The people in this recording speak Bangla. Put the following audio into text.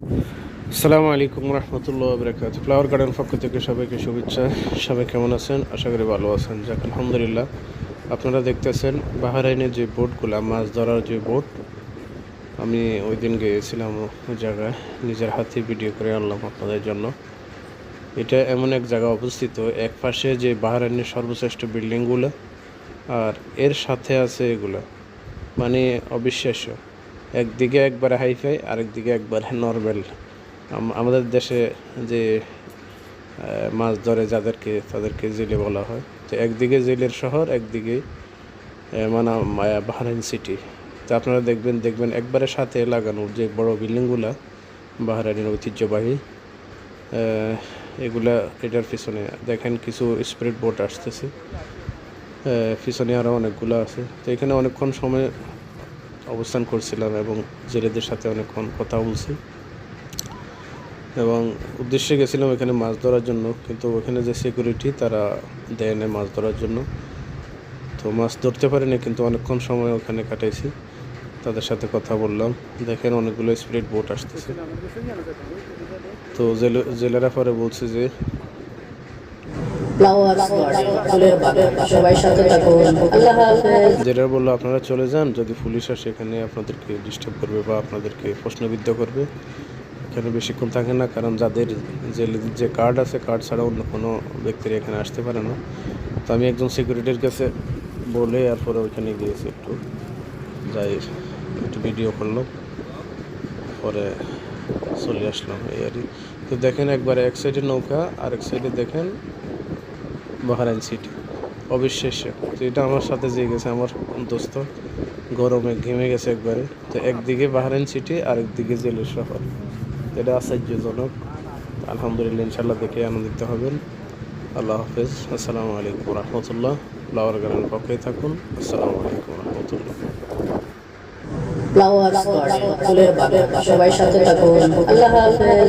আসসালামু আলাইকুম রহমতুল্লাহ বরকাত ফ্লাওয়ার গার্ডেন পক্ষ থেকে সবাইকে শুভেচ্ছা। সবাই কেমন আছেন? আশা করি ভালো আছেন। যাক, আলহামদুলিল্লাহ। আপনারা দেখতেছেন বাহারাইনের যে বোটগুলো, মাছ ধরার যে বোট, আমি ওই দিন গিয়েছিলাম ওই জায়গায়। নিজের হাতে ভিডিও করে আনলাম আপনাদের জন্য। এটা এমন এক জায়গা অবস্থিত, এক পাশে যে বাহারাইনের সর্বশ্রেষ্ঠ বিল্ডিংগুলো, আর এর সাথে আছে এগুলো। মানে অবিশ্বাস্য। একদিকে একবারে হাইফাই, আরেকদিকে একবারে নর্মাল। আমাদের দেশে যে মাছ ধরে যাদেরকে, তাদেরকে জেলে বলা হয়। তো একদিকে জেলের শহর, একদিকে মানে বাহরাইন সিটি। তো আপনারা দেখবেন দেখবেন একবারে সাথে লাগানো যে বড় বিল্ডিংগুলা, বাহরাইনের ঐতিহ্যবাহী এগুলা এটার পিছনে দেখেন কিছু স্পিরিট বোট আসতেছে। পিছনে আরও অনেকগুলো আছে। তো এখানে অনেকক্ষণ সময় অবস্থান করছিলাম এবং জেলেদের সাথে অনেকক্ষণ কথা বলছি। এবং উদ্দেশ্যে গেছিলাম এখানে মাছ ধরার জন্য, কিন্তু ওখানে যে সিকিউরিটি তারা দেয় না মাছ ধরার জন্য। তো মাছ ধরতে পারিনি, কিন্তু অনেকক্ষণ সময় ওখানে কাটাইছি। তাদের সাথে কথা বললাম, দেখেন অনেকগুলো স্পিরিট বোট আসতেছে। তো জেলে জেলেরা পরে বলছে যে ফ্লাওয়ার্স গার্ডেন ফুলের বাগান সবাই সাথে থাকুন আল্লাহ হাফেজ জেলার বলল, আপনারা চলে যান, যদি পুলিশ আসে এখানে আপনাদেরকে ডিস্টার্ব করবে বা আপনাদেরকে প্রশ্নবিদ্ধ করবে, এখানে বেশিক্ষণ থাকে না, কারণ যাদের যে যে কার্ড আছে কার্ড ছাড়া অন্য কোনো ব্যক্তির এখানে আসতে পারে না তো আমি একজন সিকিউরিটির কাছে বলে, এরপরে ওইখানে গিয়েছি একটু যাই, একটু ভিডিও করলাম পরে চলে আসলাম এই আর। তো দেখেন একবার এক সাইডে নৌকা আর এক সাইডে দেখেন বাহারাইন সিটি অবিশ্বাস্য। তো এটা আমার সাথে যে গেছে, আমার দোস্ত, গরমে ঘেমে গেছে একবারে। তো একদিকে বাহারাইন সিটি আর একদিকে জেলের শহর। এটা আশ্চর্যজনক। আলহামদুলিল্লাহ ইনশাল্লাহ দেখে আনন্দিত হবেন। আল্লাহ হাফেজ। আসসালামু আলাইকুম রহমতুল্লাহ। ফ্লাওয়ার গার্ডেনের পক্ষেই থাকুন। আসসালামু আলাইকুম রহমতুল্লাহ। গার্ডেন ফুলের সবাই সাথে থাকুন। আল্লাহ হাফেজ।